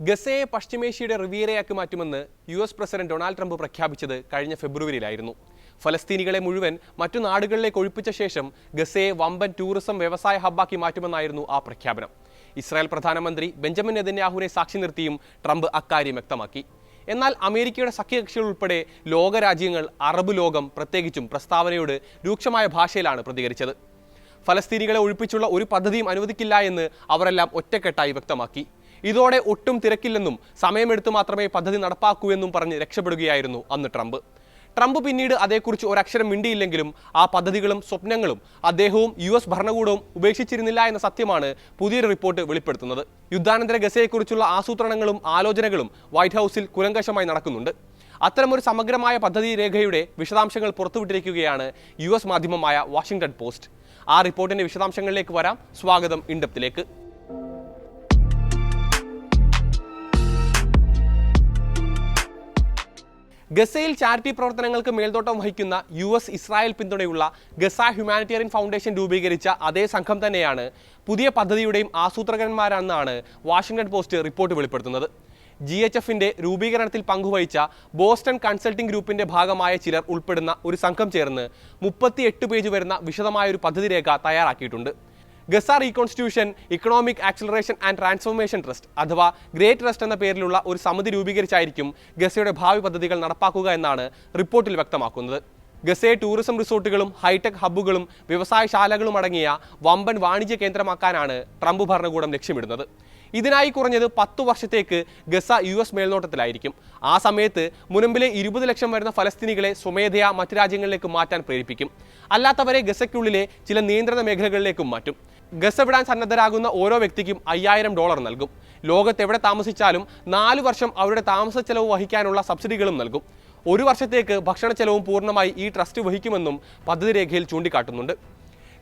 ഗസയെ പശ്ചിമേഷ്യയുടെ റിവിയറയാക്കി മാറ്റുമെന്ന് U S president Donald Trump പ്രഖ്യാപിച്ചത് കഴിഞ്ഞ ഫെബ്രുവരിയിലായിരുന്നു. ഫലസ്തീനികളെ മുഴുവൻ മറ്റു നാടുകളിലേക്ക് ഒഴിപ്പിച്ച ശേഷം ഗസയെ വമ്പൻ ടൂറിസം വ്യവസായ ഹബ്ബാക്കി മാറ്റുമെന്നായിരുന്നു ആ പ്രഖ്യാപനം. ഇസ്രായേൽ പ്രധാനമന്ത്രി ബെഞ്ചമിൻ നെതന്യാഹുവിനെ സാക്ഷി നിർത്തിയും ട്രംപ് അക്കാര്യം വ്യക്തമാക്കി. എന്നാൽ അമേരിക്കയുടെ സഖ്യകക്ഷികൾ ഉൾപ്പെടെ ലോകരാജ്യങ്ങൾ അറബ് ലോകം പ്രത്യേകിച്ചും പ്രസ്താവനയോട് രൂക്ഷമായ ഭാഷയിലാണ് പ്രതികരിച്ചത്. ഫലസ്തീനികളെ ഒഴിപ്പിച്ചുള്ള ഒരു പദ്ധതിയും അനുവദിക്കില്ല എന്ന് അവരെല്ലാം ഒറ്റക്കെട്ടായി വ്യക്തമാക്കി. ഇതോടെ ഒട്ടും തിരക്കില്ലെന്നും സമയമെടുത്ത് മാത്രമേ പദ്ധതി നടപ്പാക്കൂ എന്നും പറഞ്ഞ് രക്ഷപ്പെടുകയായിരുന്നു അന്ന് ട്രംപ്. ട്രംപ് പിന്നീട് അതേക്കുറിച്ച് ഒരക്ഷരം മിണ്ടിയില്ലെങ്കിലും ആ പദ്ധതികളും സ്വപ്നങ്ങളും അദ്ദേഹവും യു എസ് ഭരണകൂടവും ഉപേക്ഷിച്ചിരുന്നില്ല എന്ന സത്യമാണ് പുതിയൊരു റിപ്പോർട്ട് വെളിപ്പെടുത്തുന്നത്. യുദ്ധാനന്തര ഗസയെക്കുറിച്ചുള്ള ആസൂത്രണങ്ങളും ആലോചനകളും വൈറ്റ് ഹൗസിൽ കുലങ്കശമായി നടക്കുന്നുണ്ട്. അത്തരമൊരു സമഗ്രമായ പദ്ധതി രേഖയുടെ വിശദാംശങ്ങൾ പുറത്തുവിട്ടിരിക്കുകയാണ് യു എസ് മാധ്യമമായ വാഷിംഗ്ടൺ പോസ്റ്റ്. ആ റിപ്പോർട്ടിന്റെ വിശദാംശങ്ങളിലേക്ക് വരാം. സ്വാഗതം ഇൻഡപ്തിലേക്ക്. ഗസയിൽ ചാരിറ്റി പ്രവർത്തനങ്ങൾക്ക് മേൽനോട്ടം വഹിക്കുന്ന യു എസ് ഇസ്രായേൽ പിന്തുണയുള്ള ഗസ ഹ്യൂമാനിറ്റേറിയൻ ഫൗണ്ടേഷൻ രൂപീകരിച്ച അതേ സംഘം തന്നെയാണ് പുതിയ പദ്ധതിയുടെയും ആസൂത്രകന്മാരാണെന്നാണ് വാഷിംഗ്ടൺ പോസ്റ്റ് റിപ്പോർട്ട് വെളിപ്പെടുത്തുന്നത്. ജി എച്ച് എഫിന്റെ രൂപീകരണത്തിൽ പങ്കുവഹിച്ച ബോസ്റ്റൺ കൺസൾട്ടിംഗ് ഗ്രൂപ്പിന്റെ ഭാഗമായ ചിലർ ഉൾപ്പെടുന്ന ഒരു സംഘം ചേർന്ന് മുപ്പത്തിയെട്ട് പേജ് വരുന്ന വിശദമായ ഒരു പദ്ധതി രേഖ തയ്യാറാക്കിയിട്ടുണ്ട്. Gaza reconstitution economic acceleration and transformation trust അഥവാ ഗ്രേറ്റ് ട്രസ്റ്റ് എന്ന പേരിലുള്ള ഒരു സമിതി രൂപീകരിച്ചായിരിക്കും ഗസയുടെ ഭാവി പദ്ധതികൾ നടപ്പാക്കുക എന്നാണ് റിപ്പോർട്ടിൽ വ്യക്തമാക്കുന്നത്. ഗസയെ ടൂറിസം റിസോർട്ടുകളും ഹൈടെക് ഹബ്ബുകളും വ്യവസായശാലകളും അടങ്ങിയ വമ്പൻ വാണിജ്യ കേന്ദ്രമാക്കാനാണ് ട്രംപ് ഭരണകൂടം ലക്ഷ്യമിടുന്നത്. ഇതിനായി കുറഞ്ഞത് പത്തു വർഷത്തേക്ക് ഗസ യു എസ് മേൽനോട്ടത്തിലായിരിക്കും. ആ സമയത്ത് മുനമ്പിലെ ഇരുപത് ലക്ഷം വരുന്ന ഫലസ്തീനികളെ സ്വമേധയാ മറ്റു രാജ്യങ്ങളിലേക്ക് മാറ്റാൻ പ്രേരിപ്പിക്കും. അല്ലാത്തവരെ ഗസയ്ക്കുള്ളിലെ ചില നിയന്ത്രണ മേഖലകളിലേക്കും മാറ്റും. ഗസ വിടാൻ സന്നദ്ധരാകുന്ന ഓരോ വ്യക്തിക്കും അയ്യായിരം ഡോളർ നൽകും. ലോകത്തെവിടെ താമസിച്ചാലും നാലു വർഷം അവരുടെ താമസ ചെലവ് വഹിക്കാനുള്ള സബ്സിഡികളും നൽകും. ഒരു വർഷത്തേക്ക് ഭക്ഷണ ചെലവും പൂർണമായി ഈ ട്രസ്റ്റ് വഹിക്കുമെന്നും പദ്ധതി രേഖയിൽ ചൂണ്ടിക്കാട്ടുന്നുണ്ട്.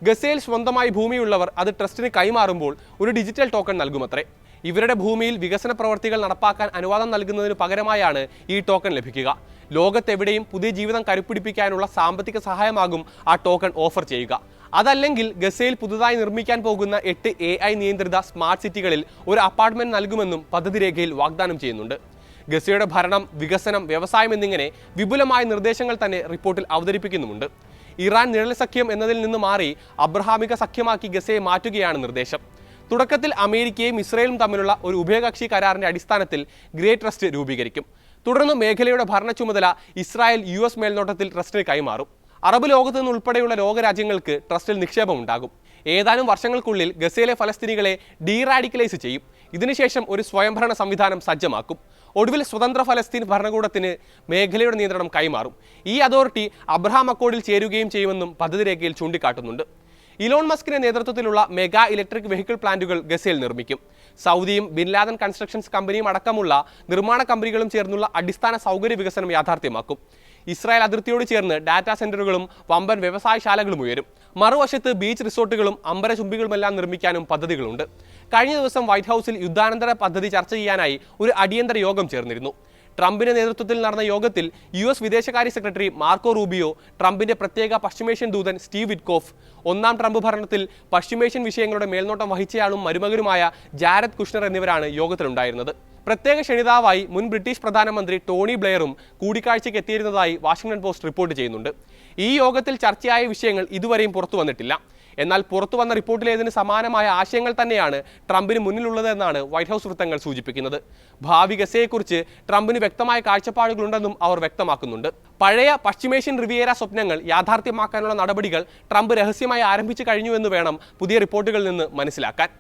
ഗസയിൽ സ്വന്തമായി ഭൂമിയുള്ളവർ അത് ട്രസ്റ്റിന് കൈമാറുമ്പോൾ ഒരു ഡിജിറ്റൽ ടോക്കൺ നൽകുമത്രേ. ഇവരുടെ ഭൂമിയിൽ വികസന പ്രവർത്തികൾ നടപ്പാക്കാൻ അനുവാദം നൽകുന്നതിന് പകരമായാണ് ഈ ടോക്കൺ ലഭിക്കുക. ലോകത്തെവിടെയും പുതിയ ജീവിതം കരുപ്പിടിപ്പിക്കാനുള്ള സാമ്പത്തിക സഹായമാകും ആ ടോക്കൺ ഓഫർ ചെയ്യുക. അതല്ലെങ്കിൽ ഗസയിൽ പുതുതായി നിർമ്മിക്കാൻ പോകുന്ന എട്ട് എ ഐ നിയന്ത്രിത സ്മാർട്ട് സിറ്റികളിൽ ഒരു അപ്പാർട്ട്മെന്റ് നൽകുമെന്നും പദ്ധതി രേഖയിൽ വാഗ്ദാനം ചെയ്യുന്നുണ്ട്. ഗസയുടെ ഭരണം വികസനം വ്യവസായം എന്നിങ്ങനെ വിപുലമായ നിർദ്ദേശങ്ങൾ തന്നെ റിപ്പോർട്ടിൽ അവതരിപ്പിക്കുന്നുമുണ്ട്. ഇറാൻ നിഴൽ സഖ്യം എന്നതിൽ നിന്ന് മാറി അബ്രഹാമിക സഖ്യമാക്കി ഗസയെ മാറ്റുകയാണ് നിർദ്ദേശം. തുടക്കത്തിൽ അമേരിക്കയും ഇസ്രയേലും തമ്മിലുള്ള ഒരു ഉഭയകക്ഷി കരാറിന്റെ അടിസ്ഥാനത്തിൽ ഗ്രേറ്റ് ട്രസ്റ്റ് രൂപീകരിക്കും. തുടർന്ന് മേഖലയുടെ ഭരണ ചുമതല ഇസ്രായേൽ യു എസ് മേൽനോട്ടത്തിൽ ട്രസ്റ്റിന് കൈമാറും. അറബ് ലോകത്തു നിന്നുൾപ്പെടെയുള്ള ലോകരാജ്യങ്ങൾക്ക് ട്രസ്റ്റിൽ നിക്ഷേപം ഉണ്ടാകും ഏതാനും വർഷങ്ങൾക്കുള്ളിൽ ഗസയിലെ ഫലസ്തീനികളെ ഡീറാഡിക്കലൈസ് ചെയ്യും. ഇതിനുശേഷം ഒരു സ്വയംഭരണ സംവിധാനം സജ്ജമാക്കും. ഒടുവിൽ സ്വതന്ത്ര ഫലസ്തീൻ ഭരണകൂടത്തിന് മേഖലയുടെ നിയന്ത്രണം കൈമാറും. ഈ അതോറിറ്റി അബ്രഹാം അക്കോഡിൽ ചേരുകയും ചെയ്യുമെന്നും പദ്ധതി രേഖയിൽ ചൂണ്ടിക്കാട്ടുന്നുണ്ട്. ഇലോൺ മസ്കിന്റെ നേതൃത്വത്തിലുള്ള മെഗാ ഇലക്ട്രിക് വെഹിക്കിൾ പ്ലാന്റുകൾ ഗസയിൽ നിർമ്മിക്കും. സൗദിയും ബിൻലാദൻ കൺസ്ട്രക്ഷൻസ് കമ്പനിയും അടക്കമുള്ള നിർമ്മാണ കമ്പനികളും ചേർന്നുള്ള അടിസ്ഥാന സൗകര്യ വികസനം യാഥാർത്ഥ്യമാക്കും. ഇസ്രായേൽ അതിർത്തിയോട് ചേർന്ന് ഡാറ്റാ സെന്ററുകളും വമ്പൻ വ്യവസായശാലകളും ഉയരും. മറുവശത്ത് ബീച്ച് റിസോർട്ടുകളും അമ്പരചുംബികളുമെല്ലാം നിർമ്മിക്കാനും പദ്ധതികളുണ്ട്. കഴിഞ്ഞ ദിവസം വൈറ്റ് ഹൗസിൽ യുദ്ധാനന്തര പദ്ധതി ചർച്ച ചെയ്യാനായി ഒരു അടിയന്തര യോഗം ചേർന്നിരുന്നു. ട്രംപിന്റെ നേതൃത്വത്തിൽ നടന്ന യോഗത്തിൽ യു എസ് വിദേശകാര്യ സെക്രട്ടറി മാർക്കോ റൂബിയോ ട്രംപിന്റെ പ്രത്യേക പശ്ചിമേഷ്യൻ ദൂതൻ സ്റ്റീവ് വിറ്റ്കോഫ് ഒന്നാം ട്രംപ് ഭരണത്തിൽ പശ്ചിമേഷ്യൻ വിഷയങ്ങളുടെ മേൽനോട്ടം വഹിച്ചയാളും മരുമകനുമായ ജാരദ് കുഷ്ണർ എന്നിവരാണ് യോഗത്തിലുണ്ടായിരുന്നത്. പ്രത്യേക ക്ഷണിതാവായി മുൻ ബ്രിട്ടീഷ് പ്രധാനമന്ത്രി ടോണി ബ്ലെയറും കൂടിക്കാഴ്ചയ്ക്ക് എത്തിയിരുന്നതായി വാഷിംഗ്ടൺ പോസ്റ്റ് റിപ്പോർട്ട് ചെയ്യുന്നുണ്ട്. ഈ യോഗത്തിൽ ചർച്ചയായ വിഷയങ്ങൾ ഇതുവരെയും പുറത്തു വന്നിട്ടില്ല. എന്നാൽ പുറത്തു വന്ന റിപ്പോർട്ടിലേതിന് സമാനമായ ആശയങ്ങൾ തന്നെയാണ് ട്രംപിന് മുന്നിലുള്ളതെന്നാണ് വൈറ്റ് ഹൗസ് വൃത്തങ്ങൾ സൂചിപ്പിക്കുന്നത്. ഭാവി ഗസയെക്കുറിച്ച് ട്രംപിന് വ്യക്തമായ കാഴ്ചപ്പാടുകളുണ്ടെന്നും അവർ വ്യക്തമാക്കുന്നുണ്ട്. പഴയ പശ്ചിമേഷ്യൻ റിവിയേര സ്വപ്നങ്ങൾ യാഥാർത്ഥ്യമാക്കാനുള്ള നടപടികൾ ട്രംപ് രഹസ്യമായി ആരംഭിച്ചു കഴിഞ്ഞുവെന്ന് വേണം പുതിയ റിപ്പോർട്ടുകളിൽ നിന്ന് മനസ്സിലാക്കാൻ.